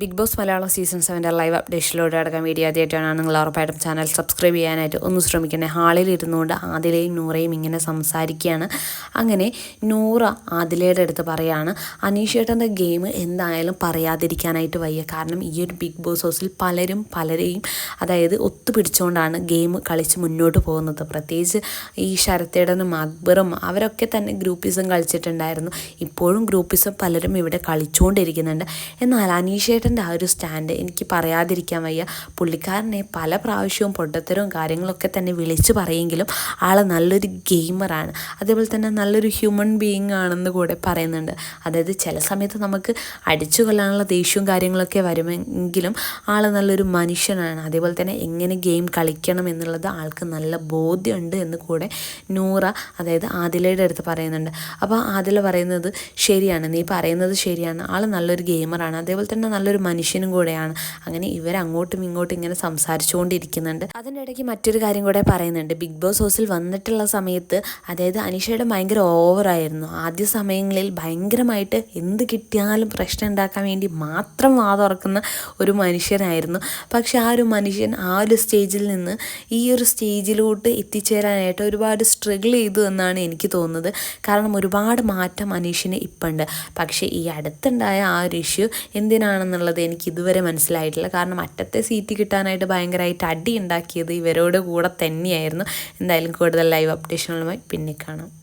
Big Boss Malayalam season സെവന്റെ live അപ്ഡേഷനിലൂടെ അടക്കം വീഡിയോ ആദ്യമായിട്ടാണ് നിങ്ങൾ ഉറപ്പായിട്ടും ചാനൽ സബ്സ്ക്രൈബ് ചെയ്യാനായിട്ട് ഒന്ന് ശ്രമിക്കണേ. ഹാളിൽ ഇരുന്നുകൊണ്ട് ആദിലയും നൂറയും ഇങ്ങനെ സംസാരിക്കുകയാണ്. അങ്ങനെ നൂറ ആദിലയുടെ അടുത്ത് പറയാണ് അനീഷേട്ടന്റെ ഗെയിം എന്തായാലും പറയാതിരിക്കാനായിട്ട് വയ്യ. കാരണം ഈ ഒരു ബിഗ് ബോസ് ഹൗസിൽ പലരും പലരെയും അതായത് ഒത്തുപിടിച്ചുകൊണ്ടാണ് ഗെയിം കളിച്ച് മുന്നോട്ട് പോകുന്നത്. പ്രത്യേകിച്ച് ഈ ശരത്തേടനും അക്ബറും അവരൊക്കെ തന്നെ ഗ്രൂപ്പിസം കളിച്ചിട്ടുണ്ടായിരുന്നു. ഇപ്പോഴും ഗ്രൂപ്പിസം പലരും ഇവിടെ കളിച്ചുകൊണ്ടിരിക്കുന്നുണ്ട്. എന്നാൽ അനീഷേട്ടൻ ചേട്ടന്റെ ആ ഒരു സ്റ്റാൻഡ് എനിക്ക് പറയാതിരിക്കാൻ വയ്യ. പുള്ളിക്കാരനെ പല പ്രാവശ്യവും പൊട്ടത്തരവും കാര്യങ്ങളൊക്കെ തന്നെ വിളിച്ചു പറയെങ്കിലും ആൾ നല്ലൊരു ഗെയിമറാണ്. അതേപോലെ തന്നെ നല്ലൊരു ഹ്യൂമൻ ബീയിങ് ആണെന്ന് കൂടെ പറയുന്നുണ്ട്. അതായത് ചില സമയത്ത് നമുക്ക് അടിച്ചു കൊല്ലാനുള്ള ദേഷ്യവും കാര്യങ്ങളൊക്കെ വരുമെങ്കിലും ആൾ നല്ലൊരു മനുഷ്യനാണ്. അതേപോലെ തന്നെ എങ്ങനെ ഗെയിം കളിക്കണം എന്നുള്ളത് ആൾക്ക് നല്ല ബോധ്യമുണ്ട് എന്ന് കൂടെ നൂറ അതായത് ആദിലയുടെ അടുത്ത് പറയുന്നുണ്ട്. അപ്പോൾ ആദില പറയുന്നത് ശരിയാണ്. നീ പറയുന്നത് ശരിയാണ്. ആൾ നല്ലൊരു ഗെയിമറാണ്. അതേപോലെ തന്നെ നല്ലൊരു മനുഷ്യനും കൂടെയാണ്. അങ്ങനെ ഇവർ അങ്ങോട്ടും ഇങ്ങോട്ടും ഇങ്ങനെ സംസാരിച്ചുകൊണ്ടിരിക്കുന്നുണ്ട്. അതിന്റെ ഇടയ്ക്ക് മറ്റൊരു കാര്യം കൂടെ പറയുന്നുണ്ട്. ബിഗ് ബോസ് ഹൗസിൽ വന്നിട്ടുള്ള സമയത്ത് അതായത് അനിഷയുടെ ഭയങ്കര ഓവറായിരുന്നു ആദ്യ സമയങ്ങളിൽ ഭയങ്കരമായിട്ട് എന്ത് കിട്ടിയാലും പ്രശ്നം ഉണ്ടാക്കാൻ വേണ്ടി മാത്രം വാതുറക്കുന്ന ഒരു മനുഷ്യനായിരുന്നു. പക്ഷെ ആ ഒരു മനുഷ്യൻ ആ ഒരു സ്റ്റേജിൽ നിന്ന് ഈ ഒരു സ്റ്റേജിലോട്ട് എത്തിച്ചേരാനായിട്ട് ഒരുപാട് സ്ട്രഗിൾ ചെയ്തു എന്നാണ് എനിക്ക് തോന്നുന്നത്. കാരണം ഒരുപാട് മാറ്റം അനീഷിന് ഇപ്പുണ്ട്. പക്ഷേ ഈ അടുത്തുണ്ടായ ആ ഒരു ഇഷ്യൂ എന്തിനാണെന്നുള്ളത് എന്നുള്ളത് എനിക്ക് ഇതുവരെ മനസ്സിലായിട്ടില്ല. കാരണം അറ്റത്തെ സീറ്റ് കിട്ടാനായിട്ട് ഭയങ്കരമായിട്ട് അടി ഉണ്ടാക്കിയത് ഇവരോട് കൂടെ തന്നെയായിരുന്നു. എന്തായാലും കൂടുതൽ ലൈവ് അപ്ഡേഷനുകളുമായി പിന്നെ കാണാം.